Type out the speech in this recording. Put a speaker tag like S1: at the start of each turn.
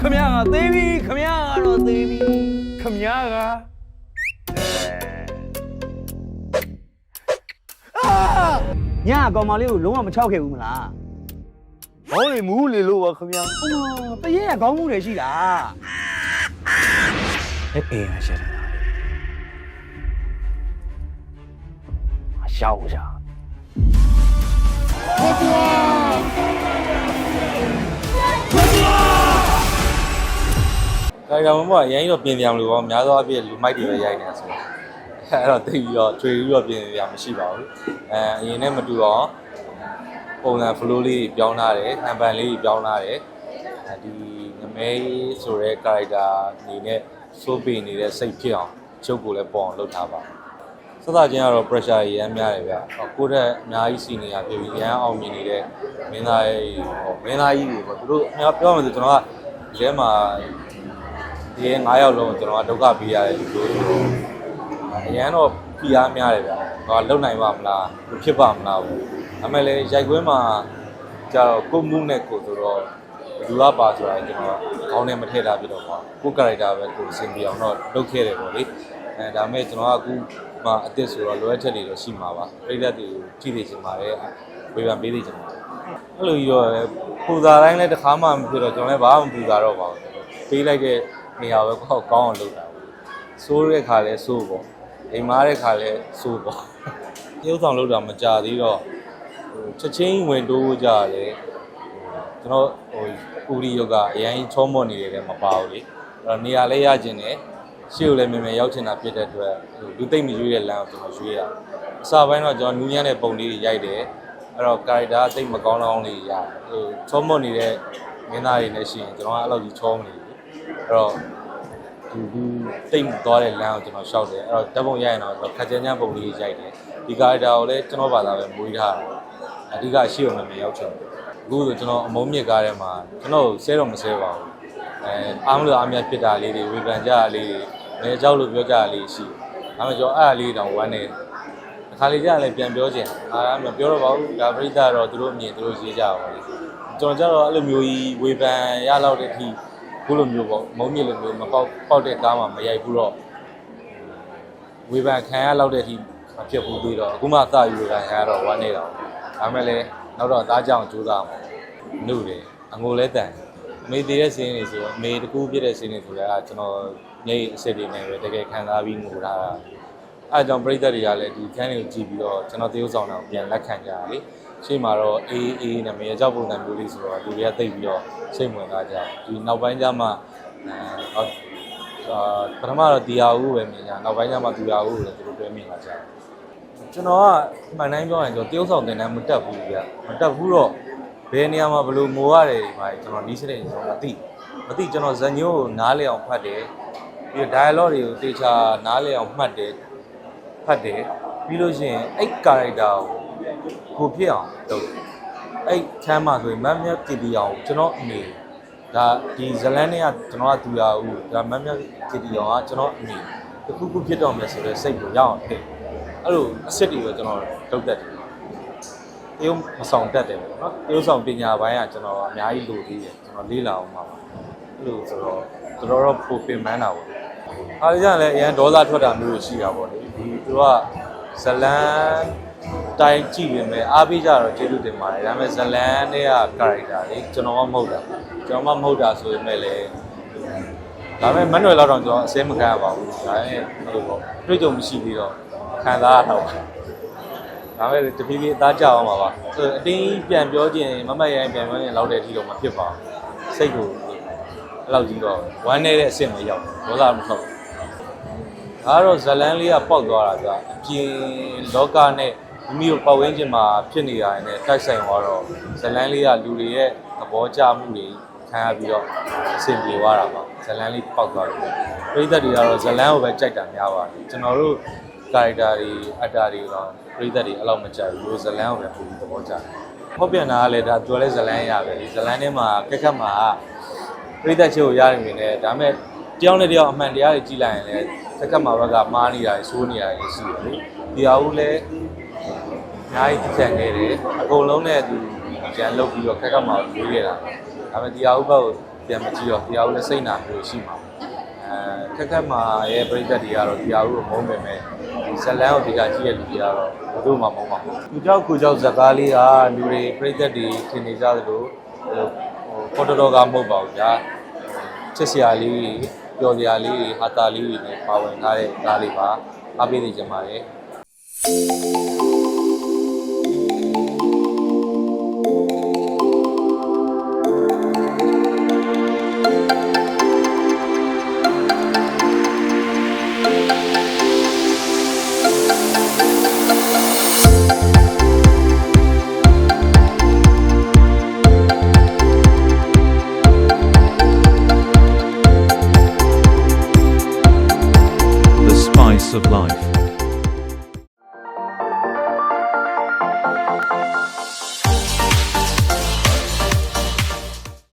S1: ခမရကသေးပြီခမရကတော့သေးပြီခမရကအာ
S2: ညအကောင်မလေးကိုလုံးဝမချောက်ခဲ့ဘူးမလား
S1: ဘောင်းနေမူးလေလို့ပါခမရ
S2: အမတရေကခေါင်းမှုတွေရှိတာ
S1: အဲ့အေးရရှာတယ်အရှောက်ရှာ
S3: ကာရီယာမမကအရင်တော့ပြင်ပြမလို့ပေါ့များသောအားဖြင့်လူမိုက်တွေပဲရိုက်နေတာဆိုတော့အဲ့တော့တိတ်ပြီးတော့ထွေပြီးတော့ပြင်ပြမရှိပါဘူးအဲအရင်နဲ့မတူတော့ပုံစံ flow လေးပြောင်းလာတယ်ဟန်ပန်လေးပြောင်းလာတယ်အဲဒီငမဲဆိုတဲ့ character အနေနဲ့စိုးပေနေတဲ့စိတ်ဖြစ်အောင်ချုပ်ကိုလည်းပေါ်အောင်လုပ်ထားပါစသချင်းကတော့ pressure ရမ်းများတယ်ဗျကိုယ့်တက်အများကြီးစီနေရဖြစ်ပြီးရမ်းအောင်မြင်နေတဲ့မင်းသားရဲ့ဟောမင်းသားကြီးတွေပေါ့သူတို့ပြောရမယ်ဆိုကျွန်တော်ကဒီထဲမှာ ဒီ9ယောက်လုံးကျွန်တော်ကဒုက္ခပေးရတယ်လို့အရန်တော့ပြအားများတယ်ဗျာ။ဟောလုံနိုင်ပါမလား။ဖြစ်ပါမလားဘူး။အမေလည်းရိုက်ခွင်းမှာကျတော့ကိုမှုနဲ့ကိုဆိုတော့ဘယ်သူကပါဆိုတာကျွန်တော်ခေါင်းထဲမထည့်ထားပြတော့ပါကိုကာရိုက်တာပဲကိုစင်ပြအောင်တော့လုပ်ခဲ့တယ်ပေါ့လေ။အဲဒါမဲ့ကျွန်တော်ကအခုမှအစ်စ်ဆိုတော့လိုအပ်ချက်တွေတော့ရှိမှာပါ။ပြည်သက်တွေကိုကြည့်နေချင်ပါတယ်။ဝေဖန်ပေးနေချင်ပါတယ်။အဲ့လိုကြီးတော့ပူဇာတိုင်းလည်းတစ်ခါမှမဖြစ်တော့ကျွန်တော်လည်းဘာမှမပူဇာတော့ပါဘူး။ပေးလိုက်တဲ့ နေရာပဲကောက်ကောင်းအောင်လုပ်တာပေါ့စိုးတဲ့ခါလဲစိုးပေါ့အိမ်မားတဲ့ခါလဲစိုးပေါ့တရုပ်ဆောင်လုပ်တာမကြသေးတော့ဟိုချက်ချင်းဝင်တိုးကြရတယ်ကျွန်တော်ဟိုပူရီယောဂအရင်ချောမော့နေတယ်မပါဘူးလေအဲ့တော့နေရာလဲရကျင်တယ်ရှေ့ကိုလည်းမြန်မြန်ရောက်ချင်တာဖြစ်တဲ့အတွက်ဟိုလူသိမ့်မရွေးတဲ့လမ်းကိုကျွန်တော်ရွေးရအစပိုင်းတော့ကျွန်တော်နူးညံ့တဲ့ပုံလေးတွေရိုက်တယ်အဲ့တော့ကာရီတာသိမ့်မကောင်းတော့လေးရတယ်ဟိုချောမော့နေတဲ့မင်းသားတွေနဲ့ရှိရင်ကျွန်တော်ကအဲ့လိုကြီးချောမနေဘူး အဲ့တော့ဒီဒီတိတ်သွားတဲ့လမ်းကိုကျွန်တော်ရှောက်တယ်အဲ့တော့ဓာတ်ပုံရိုက်ရင်တော့ခက်ကြမ်းကြမ်းပုံလေးရိုက်တယ်ဒီကာရက်တာကိုလည်းကျွန်တော်ဘာသာပဲမွေးထားတယ်အဓိကအရှိအောင်မရောက်ချင်ဘူးအခုဆိုကျွန်တော်အမုံမြစ်ကားထဲမှာကျွန်တော်ဆဲတော့မဆဲပါဘူးအဲအားမလို့အားမရဖြစ်တာလေးတွေဝေဖန်ကြတာလေးတွေအဲအကြောက်လို့ပြောကြတာလေးရှိတယ်ဒါမှကျွန်တော်အဲ့အလေးတောင်ဝမ်းနေတယ်တစ်ခါလေကြာလည်းပြန်ပြောချင်အာမပြောတော့ပါဘူးဒါပရိသတ်တော့သူတို့အမြင်သူတို့ရေးကြပါလေကျွန်တော်ကျတော့အဲ့လိုမျိုးကြီးဝေဖန်ရလောက်တဲ့အထိ ခုလိုမျိုးပေါ့မုံမြစ်လိုမျိုးမပေါက်ပေါက်တဲ့ကားမှမရိုက်ဘူးတော့ဝေဖန်ခံရလောက်တဲ့အထိမဖြစ်ဘူးပြီးတော့အခုမှအသာယူခံရတော့ဝမ်းနေတော့ဒါမဲ့လည်းနောက်တော့အသားကြောင်ကြိုးစားမှာနှုတ်တယ်အငိုလဲတန်အမေတည်တဲ့စင်းတွေဆိုတော့အမေတကူပြည့်တဲ့စင်းတွေဆိုတော့ကျွန်တော်ညိအစ်စ်တွေနဲ့ပဲတကယ်ခံစားပြီးငိုထားတာအဲအကြောင့်ပရိသတ်တွေကလည်းဒီခန်းတွေကိုကြည့်ပြီးတော့ကျွန်တော်တရုပ်ဆောင်တာကိုပြန်လက်ခံကြရတယ်လေ ရှေ့မှာတော့အေးအေးနဲ့မြေကြောက်ပုံစံမျိုးလေးဆိုတော့လူတွေကသိပြီးတော့စိတ်ဝင်စားကြတယ်ဒီနောက်ပိုင်းကျမှအဲအာပထမတော့ဒီယာဦးပဲမြင်ကြနောက်ပိုင်းကျမှဒီယာဦးကိုလည်းသူတို့တွဲမြင်လာကြတယ်ကျွန်တော်ကမှန်တိုင်းပြောရင်ကျွန်တော်တရုပ်ဆောင်တင်တန်းမတက်ဘူးပြမတက်ဘူးတော့ဘယ်နေရာမှာဘယ်လိုမိုးရတယ်ဒီမှာကျွန်တော်နီးစတဲ့ကျွန်တော်မသိမသိကျွန်တော်ဇညိုးကိုနားလည်အောင်ဖတ်တယ်ပြီးတော့ dialogue တွေကိုတေချာနားလည်အောင်မှတ်တယ်ဖတ်တယ်ပြီးလို့ရှိရင်အဲ့ character ကို ကိုဖြစ်အောင်လုပ်တယ်အဲ့ချမ်းမှာဆိုရင်မတ်မြတ်တီတီအောင်ကျွန်တော်အမေဒါဒီဇလန်းတွေကကျွန်တော်ကသူရဦးဒါမတ်မြတ်တီတီအောင်ကကျွန်တော်အမေတခုခုဖြစ်တော့မယ်ဆိုတော့စိတ်ကိုရအောင်ဖြစ်အဲ့လိုအစ်စ်တွေကိုကျွန်တော်လုပ်တတ်တယ်တရုပ်မဆောင်တတ်တယ်ပေါ့နော်တရုပ်ဆောင်ပညာပိုင်းကကျွန်တော်အများကြီးလိုသေးတယ်ကျွန်တော်လေ့လာအောင်ပါပါအဲ့လိုဆိုတော့တော်တော်တော့ပိုပင်ပန်းတာပေါ့အားကြလည်းအရန်ဒေါသထွက်တာမျိုးရှိတာပေါ့လေဒီသူကဇလန်း တိုင်းကြည့်ပြင်မဲ့အားပေးကြတော့ကျေးဇူးတင်ပါတယ်ဒါပေမဲ့ဇလန်းတွေက character လေကျွန်တော်ကမဟုတ်တာကျွန်တော်မှမဟုတ်တာဆိုပေမဲ့လည်းဒါပေမဲ့မန်နွယ်လောက်တော့ကျွန်တော်အစဲမခံရပါဘူးဒါပေမဲ့အဲ့လိုပေါ့တွေ့ကြုံမရှိပြီးတော့ခံစားရတော့ဒါပေမဲ့တဖြည်းဖြည်းအသားကျအောင်ပါပါဆိုတော့အတင်းပြန်ပြောခြင်းမမတ်ရိုင်းပြန်ပြောရင်လောက်တဲ့အထိတော့မဖြစ်ပါဘူးစိတ်ကိုအဲ့လောက်ကြီးတော့ဝမ်းနေတဲ့အဆင့်မရောက်ဘူးဒေါသမဟုတ်ဘူးဒါကတော့ဇလန်းလေးကပေါက်သွားတာကြာအပြင်လောကနဲ့ မိမိတို့ပတ်ဝန်းကျင်မှာဖြစ်နေတာနဲ့တိုက်ဆိုင်သွားတော့ဇလန်းလေးကလူတွေရဲ့သဘောကျမှုတွေခံရပြီးတော့အဆင်ပြေသွားတာပါဇလန်းလေးပေါက်သွားတယ်ပရိသတ်တွေကတော့ဇလန်းကိုပဲကြိုက်တာများပါတယ်ကျွန်တော်တို့ character တွေ actor တွေတော့ပရိသတ်တွေအဲ့လောက်မကြိုက်ဘူးဇလန်းကိုပဲပုံသဘောကျတယ်ဟုတ်ပြန်တာကလည်းဒါပြောလဲဇလန်းရပဲလေဇလန်းထဲမှာကက်ခတ်မှာပရိသတ်ချင်းကိုရတယ်မြင်တယ်ဒါပေမဲ့တယောက်နဲ့တယောက်အမှန်တရားတွေကြည့်လိုက်ရင်လည်းကက်ခတ်မှာဘက်ကမှားနေတာတွေစိုးနေတာတွေရှိတယ်လေဒီဟာဦးလည်းအ များကြီးကြံခဲ့တယ်အကုန်လုံးနဲ့သူကြံလုပ်ပြီးတော့ခက်ခက်မှရွေးခဲ့တာဒါပေမဲ့တရားဥပဒေကိုပြန်မကြည့်တော့တရားဥပဒေစိတ်နာမျိုးရှိမှာအဲခက်ခက်မှရဲ့ပြိသက်တွေကတော့တရားဥပဒေမုန်းပေမဲ့ဒီဇလန်ကိုဒီကကြည့်ရလူတွေကတော့ဘယ်သူမှမုန်းပါဘူးသူကြောက်ကိုကြောက်ဇကားလေးကလူတွေပြိသက်တွေထင်နေကြသလိုဟိုပေါ်တော်တော်ကမဟုတ်ပါဘူးညာချက်စရာလေးပျော်စရာလေးဟာတာလေးတွေနဲ့ပါဝင်ထားတဲ့ကားလေးပါအားပေးနေကြပါတယ်
S4: Thank you. Of life.